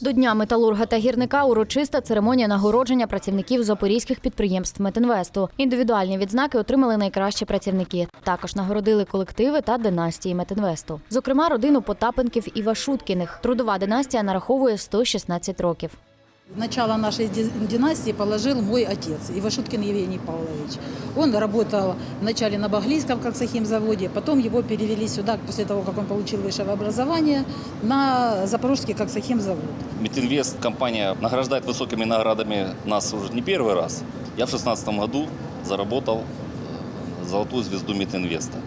До Дня металурга та гірника урочиста церемонія нагородження працівників запорізьких підприємств Метинвесту. Індивідуальні відзнаки отримали найкращі працівники. Також нагородили колективи та династії Метинвесту. Зокрема, родину Потапенків і Вашуткіних. Трудова династія нараховує 116 років. Начало нашей ди- династии положил мой отец, Ивашуткин Евгений Павлович. Он работал вначале на Баглийском коксохимзаводе, потом его перевели сюда, после того, как он получил высшее образование, на Запорожский коксохимзавод. Митинвест компания награждает высокими наградами нас уже не первый раз. Я в 2016 году заработал э, золотую звезду Митинвеста.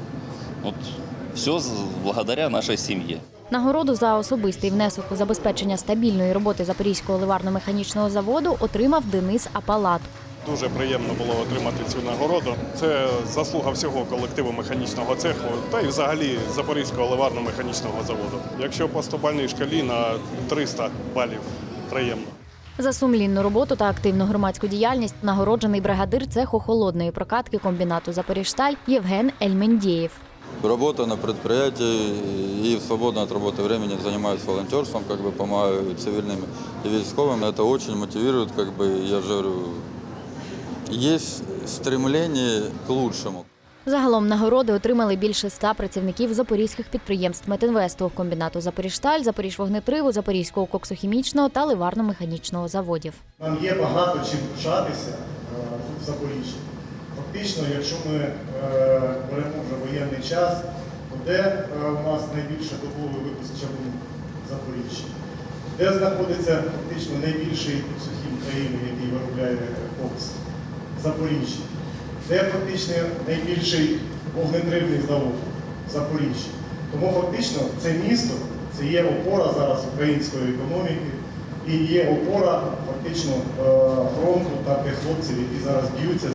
Вот все благодаря нашей семье. Нагороду за особистий внесок у забезпечення стабільної роботи Запорізького ливарно-механічного заводу отримав Денис Апалат. Дуже приємно було отримати цю нагороду. Це заслуга всього колективу механічного цеху та й взагалі Запорізького ливарно-механічного заводу. Якщо по 100-бальній шкалі на 300 балів, приємно. За сумлінну роботу та активну громадську діяльність нагороджений бригадир цеху холодної прокатки комбінату Запоріжсталь Євген Ельмендєєв. Работа на предприятии и в свободное от работы времени занимаюсь волонтерством, как бы помогаю цивильным и військовым. Это очень мотивирует, как бы, я же говорю, есть стремление к лучшему. Загалом нагороди отримали більше ста працівників запорізьких підприємств Метинвесту, комбінату Запоріжсталь, Запоріжвогнетриву, Запорізького коксохімічного та ливарно-механічного заводів. Нам є багато чим пишатися е, в Запоріжжі. Фактично, якщо ми е, беремо вже воєнний час, де е, у нас найбільше добовий випуск чавуну в Запоріжжі? Де знаходиться фактично найбільший сухім країни, який виробляє кокс? Запоріжжі. Де фактично найбільший вогнетривний завод? В Запоріжжі. Тому фактично це місто, це є опора зараз української економіки і є опора фактично е, фронту та тих хлопців, які зараз б'ються